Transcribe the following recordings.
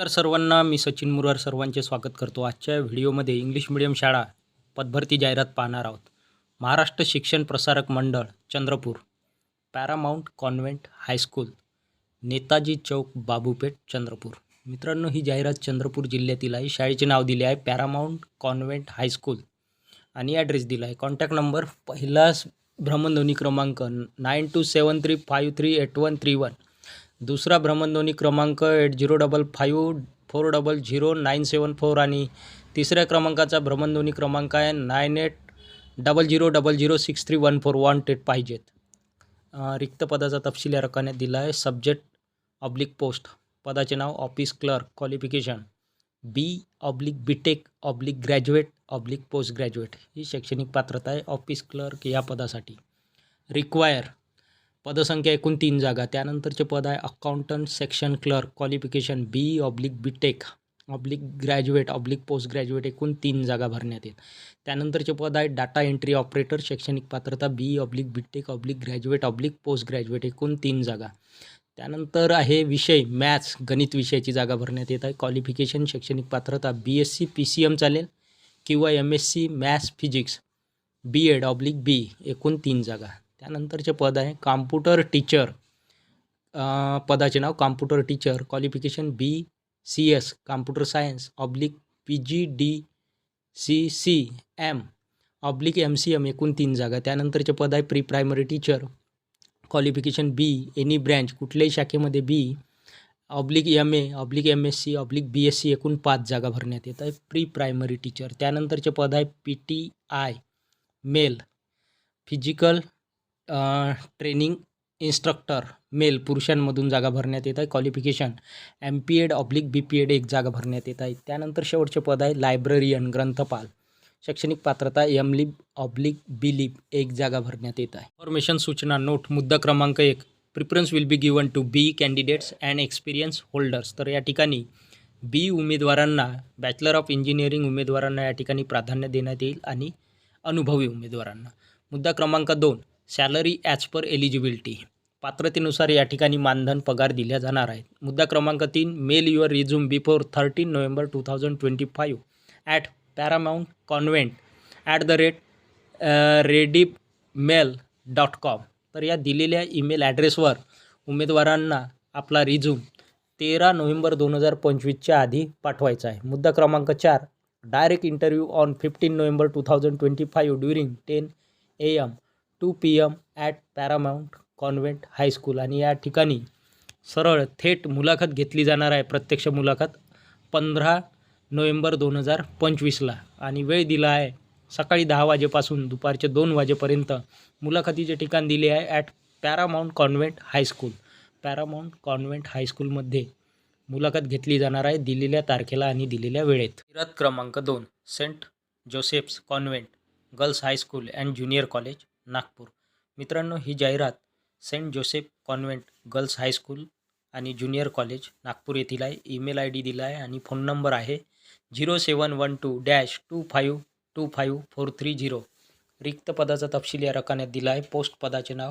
नमस्कार सर्वांना मी सचिन मुरार सर्वांचे स्वागत करतो. आजच्या व्हिडिओमध्ये इंग्लिश मिडियम शाळा पदभरती जाहिरात पाहणार आहोत. Maharashtra Shikshan Prasarak Mandal Chandrapur Paramount convent high school Netaji Chowk Babupeth Chandrapur. मित्रांनो ही जाहिरात चंद्रपूर जिल्ह्यातील आहे. शाळेचे नाव दिले आहे पॅरामाऊंट कॉन्व्हेंट हायस्कूल आणि ॲड्रेस दिला आहे. कॉन्टॅक्ट नंबर पहिला भ्रमणध्वनी क्रमांक nine two seven three five three eight one three one दुसरा भ्रमणध्वनी क्रमांक eight zero double five four double zero nine seven four आणि तिसऱ्या क्रमांकाचा भ्रमणध्वनी क्रमांक आहे nine eight double zero double zero six three one four wanted पाहिजेत. रिक्त पदाचा तपशील या रकान्यात दिला आहे. सब्जेक्ट ऑब्लिक पोस्ट पदाचे नाव office clerk qualification B oblique BTech oblique graduate oblique post graduate ही शैक्षणिक पात्रता आहे ऑफिस क्लर्क या पदासाठी. रिक्वायर पदसंख्या एकूण तीन जागा. त्यानंतरचे पद आहे accountant section clerk qualification B oblique BTech oblique graduate oblique post graduate एकूण तीन जागा भरण्यात येत. त्यानंतरचे पद आहे डाटा एंट्री ऑपरेटर शैक्षणिक पात्रता B oblique BTech oblique graduate oblique post graduate एकूण तीन जागा. त्यानंतर आहे विषय मॅथ्स गणित विषयाची जागा भरण्यात येत आहे. क्वालिफिकेशन शैक्षणिक पात्रता B S C P C M चालेल. किंवा M S C maths physics B Ed oblique B एकूण तीन जागा. त्यानंतरचे पद आहे कॉम्प्युटर टीचर. पदाचे नाव computer teacher. Qualification B C S computer science oblique P G D C C M oblique M C M एकूण तीन जागा. त्यानंतरचे पद आहे pre primary teacher qualification B any branch कुठल्याही शाखेमध्ये B oblique M A oblique M S C oblique B S C एकूण पाच जागा भरण्यात येत आहे प्री प्रायमरी टीचर त्यानंतरचे पद आहे P T I male physical training instructor male पुरुषांमधून जागा भरण्यात येत आहे. Qualification M P Ed oblique B P Ed एक जागा भरण्यात येत आहे. त्यानंतर शेवटचे पद आहे लायब्ररियन ग्रंथपाल. शैक्षणिक पात्रता M lib oblique B lib एक जागा भरण्यात येत आहे. इन्फॉर्मेशन सूचना नोट मुद्दा क्रमांक एक. Preference will be given to B candidates and experience holders तर या ठिकाणी बी उमेदवारांना बॅचलर ऑफ इंजिनिअरिंग उमेदवारांना या ठिकाणी प्राधान्य देण्यात येईल आणि अनुभवी उमेदवारांना. मुद्दा क्रमांक दोन. Salary as per eligibility. पात्रतेनुसार या ठिकाणी मानधन पगार दिल्या जाणार आहेत. मुद्दा क्रमांक तीन mail your resume before thirteen November two thousand twenty five at Paramount convent at the rate Rediff mail dot com. तर या दिलेल्या ईमेल ॲड्रेसवर उमेदवारांना आपला रिझ्यूम तेरा नोव्हेंबर दोन हजार पंचवीसच्या आधी पाठवायचा आहे. मुद्दा क्रमांक चार direct interview on fifteen November two thousand twenty five during ten A M to P M at Paramount convent high school आणि या ठिकाणी सरळ थेट मुलाखत घेतली जाणार आहे प्रत्यक्ष मुलाखत. पंधरा नोव्हेंबर दोन हजार पंचवीसला. आणि वेळ दिला आहे सकाळी दहा वाजेपासून दुपारचे दोन वाजेपर्यंत मुलाखतीचे ठिकाण दिले आहे at Paramount convent high school Paramount convent हायस्कूलमध्ये मुलाखत घेतली जाणार आहे दिलेल्या तारखेला आणि दिलेल्या वेळेत. जाहिरात क्रमांक दोन Saint Joseph's convent. Girls high school and junior college Nagpur. मित्रांनो ही जाहिरात Saint Joseph convent girls high school आणि ज्युनियर कॉलेज नागपूर येथील आहे. ईमेल आय डी दिला आहे आणि फोन नंबर आहे zero seven one two dash two five two five four three zero. रिक्त पदाचा तपशील या रकान्यात दिला आहे. पोस्ट पदाचे नाव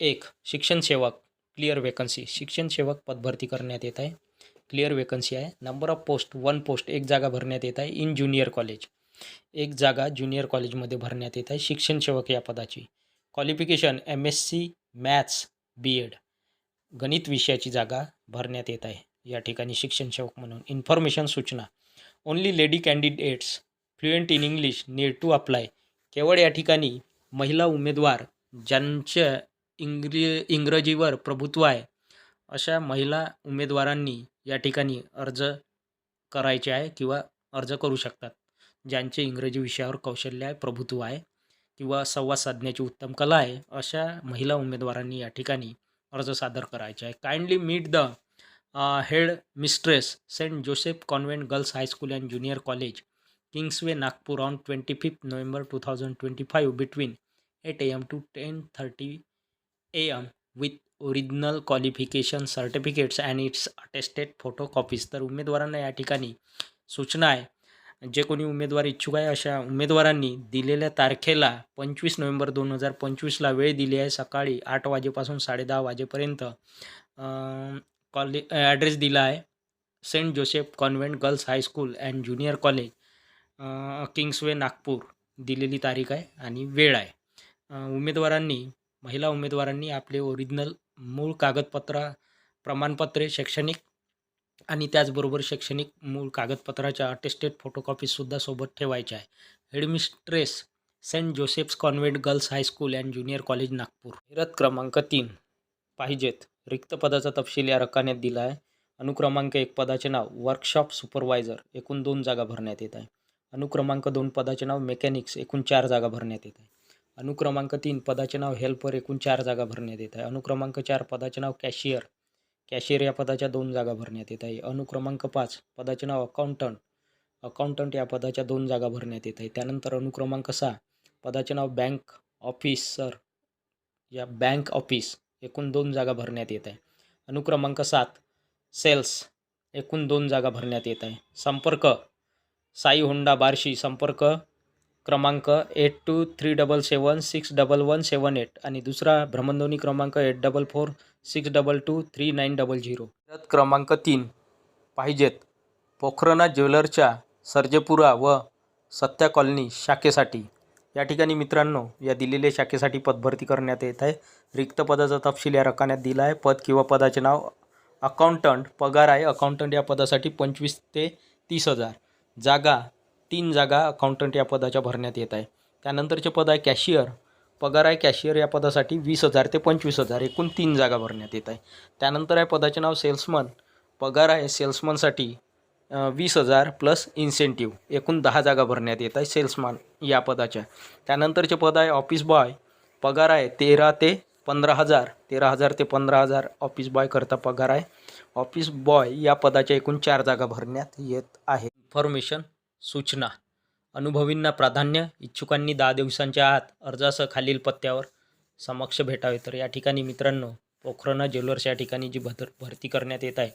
एक शिक्षण सेवक क्लिअर वेकन्सी. शिक्षण सेवक पदभरती करण्यात येत आहे. क्लिअर वेकन्सी आहे. Number of post one post एक जागा भरण्यात येत आहे इन ज्युनियर कॉलेज. एक जागा ज्युनियर कॉलेजमध्ये भरण्यात येत आहे. शिक्षण सेवक या पदाची. Qualification M S C maths B Ed गणित विषयाची जागा भरण्यात येत आहे. या ठिकाणी शिक्षण सेवक म्हणून. इन्फॉर्मेशन सूचना. Only lady candidates fluent in English need to apply केवळ या ठिकाणी महिला उमेदवार ज्यांच्या इंग्रि इंग्रजीवर प्रभुत्व आहे अशा महिला उमेदवारांनी या ठिकाणी अर्ज करायचे आहे किंवा अर्ज करू शकतात. ज्यांचे इंग्रजी विषयावर कौशल्य आहे प्रभुत्व आहे किंवा संवाद साधण्याची उत्तम कला आहे अशा महिला उमेदवारांनी या ठिकाणी अर्ज सादर करायचे आहे. Kindly meet the head mistress Saint Joseph convent girls high school and junior college Kingsway Nagpur on twenty fifth November two thousand twenty five between eight A M to ten thirty A M with original qualification certificates and its attested photo copies तर उमेदवारांना या ठिकाणी सूचना आहे जे कोणी उमेदवार इच्छुक आहे अशा उमेदवारांनी दिलेल्या तारखेला पंचवीस नोव्हेंबर दोन हजार पंचवीसला वेळ दिली आहे. सकाळी आठ वाजेपासून साडेदहा वाजेपर्यंत कॉले ॲड्रेस दिला आहे. Saint Joseph convent girls high school and junior college Kingsway Nagpur. दिलेली तारीख आहे आणि वेळ आहे. उमेदवारांनी महिला उमेदवारांनी आपले ओरिजिनल मूळ कागदपत्र प्रमाणपत्रे शैक्षणिक आणि त्याचबरोबर शैक्षणिक मूळ कागदपत्राच्या अटेस्टेड फोटोकॉपीसुद्धा सोबत ठेवायच्या आहे. Headmistress Saint Joseph's convent girls high school and junior college Nagpur. जाहिरात क्रमांक तीन. पाहिजेत. रिक्त पदाचा तपशील या रकान्यात दिला आहे. अनुक्रमांक एक पदाचे नाव वर्कशॉप सुपरवायझर एकूण दोन जागा भरण्यात येत आहे. अनुक्रमांक दोन पदाचे नाव मेकॅनिक्स एकूण चार जागा भरण्यात येत आहे. अनुक्रमांक तीन पदाचे नाव हेल्पर एकूण चार जागा भरण्यात येत आहे. अनुक्रमांक चार पदाचे नाव कॅशियर कॅशियर या पदाच्या दोन जागा भरण्यात येत आहे. अनुक्रमांक पाच पदाचे नाव अकाउंटंट अकाउंटंट या पदाच्या दोन जागा भरण्यात येत आहे. त्यानंतर अनुक्रमांक सहा पदाचे नाव बँक ऑफिसर या बँक ऑफिस एकूण दोन जागा भरण्यात येत आहे. अनुक्रमांक सात सेल्स एकूण दोन जागा भरण्यात येत आहे. संपर्क साई होंडा बार्शी संपर्क क्रमांक eight two three double seven six double one seven eight आणि दुसरा भ्रमणध्वनी क्रमांक eight double four six double two three nine double zero क्रमांक तीन पाहिजेत पोखरणा ज्वेलरच्या सर्जेपुरा व सत्या कॉलनी शाखेसाठी. या ठिकाणी मित्रांनो या दिलेल्या शाखेसाठी पदभरती करण्यात येत आहे. रिक्त पदाचा तपशील या रकान्यात दिला आहे. पद किंवा पदाचे नाव अकाउंटंट पगार आहे. अकाउंटंट या पदासाठी पंचवीस ते तीस हजार. जागा तीन जागा अकाउंटंट या पदाच्या भरण्यात येत आहे. त्यानंतरचे पद आहे कॅशियर पगार आहे कॅशियर या पदासाठी वीस हजार ते पंचवीस हजार एकूण तीन जागा भरण्यात येत आहे. त्यानंतर आहे पदाचे नाव सेल्समन पगार आहे सेल्समनसाठी वीस हजार प्लस इन्सेंटिव्ह एकूण दहा जागा भरण्यात येत आहे सेल्समन या पदाच्या. त्यानंतरचे पद आहे ऑफिस बॉय पगार आहे तेरा ते पंधरा हजार. तेरा हजार ते पंधरा हजार ऑफिस बॉयकरता पगार आहे. ऑफिस बॉय या पदाच्या एकूण चार जागा भरण्यात येत आहे. इन्फॉर्मेशन सूचना. अनुभवींना प्राधान्य इच्छुकांनी दहा दिवसांच्या आत अर्जासह खालील पत्त्यावर समक्ष भेटावे. तर या ठिकाणी मित्रांनो पोखरणा ज्वेलर्स या ठिकाणी जी भर भरती करण्यात येत आहे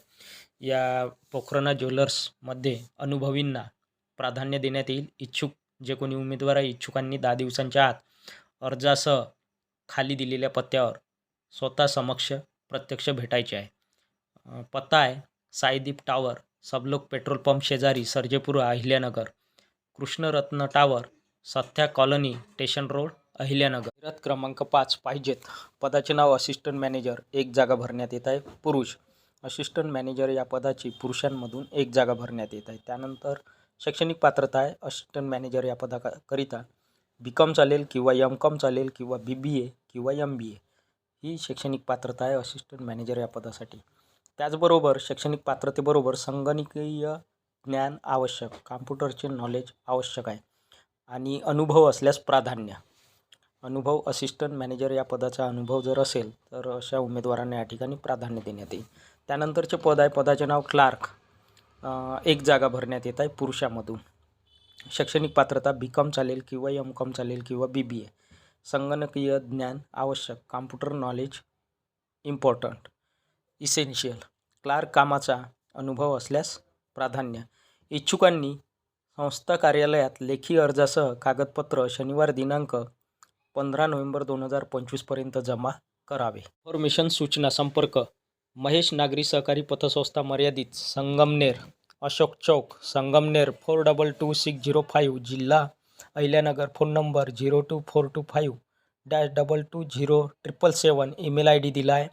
या पोखरणा ज्वेलर्समध्ये अनुभवींना प्राधान्य देण्यात येईल. इच्छुक जे कोणी उमेदवार आहे इच्छुकांनी दहा दिवसांच्या आत अर्जासह खाली दिलेल्या पत्त्यावर स्वतः समक्ष प्रत्यक्ष भेटायचे आहे. पत्ता आहे Saideep tower. Sablok petrol pump शेजारी Sarjepur Ahilyanagar Krishnaratna tower Sathya colony station road Ahilyanagar. विरत क्रमांक पाच पाहिजेत. पदाचे नाव असिस्टंट मॅनेजर एक जागा भरण्यात येत आहे. पुरुष असिस्टंट मॅनेजर या पदाची पुरुषांमधून एक जागा भरण्यात येत आहे. त्यानंतर शैक्षणिक पात्रता आहे. असिस्टंट मॅनेजर या पदाकरिता बी कॉम चालेल किंवा एम कॉम चालेल किंवा बी बी ए किंवा एम बी ए ही शैक्षणिक पात्रता आहे. असिस्टंट मॅनेजर या पदासाठी. त्याचबरोबर शैक्षणिक पात्रतेबरोबर संगणकीय ज्ञान आवश्यक कॉम्प्युटरचे नॉलेज आवश्यक आहे आणि अनुभव असल्यास प्राधान्य. अनुभव असिस्टंट मॅनेजर या पदाचा अनुभव जर असेल तर अशा उमेदवारांना या ठिकाणी प्राधान्य देण्यात येईल. त्यानंतरचे पद आहे पदाचे नाव क्लार्क. एक जागा भरण्यात येत आहे पुरुषामधून. शैक्षणिक पात्रता बी कॉम चालेल किंवा एम कॉम चालेल किंवा बी बी ए संगणकीय ज्ञान आवश्यक computer knowledge important essential clerk कामाचा अनुभव असल्यास प्राधान्य. इच्छुकांनी संस्था कार्यालयात लेखी अर्जासह कागदपत्र शनिवार दिनांक पंधरा नोव्हेंबर दोन हजार पंचवीसपर्यंत जमा करावे. इन्फॉर्मेशन सूचना संपर्क. महेश नागरी सहकारी पतसंस्था मर्यादित. Sangamner. Ashok Chowk. Sangamner four double two six zero five जिल्हा Ahilyanagar phone number zero two four two five dash double two zero triple seven email I D दिला आहे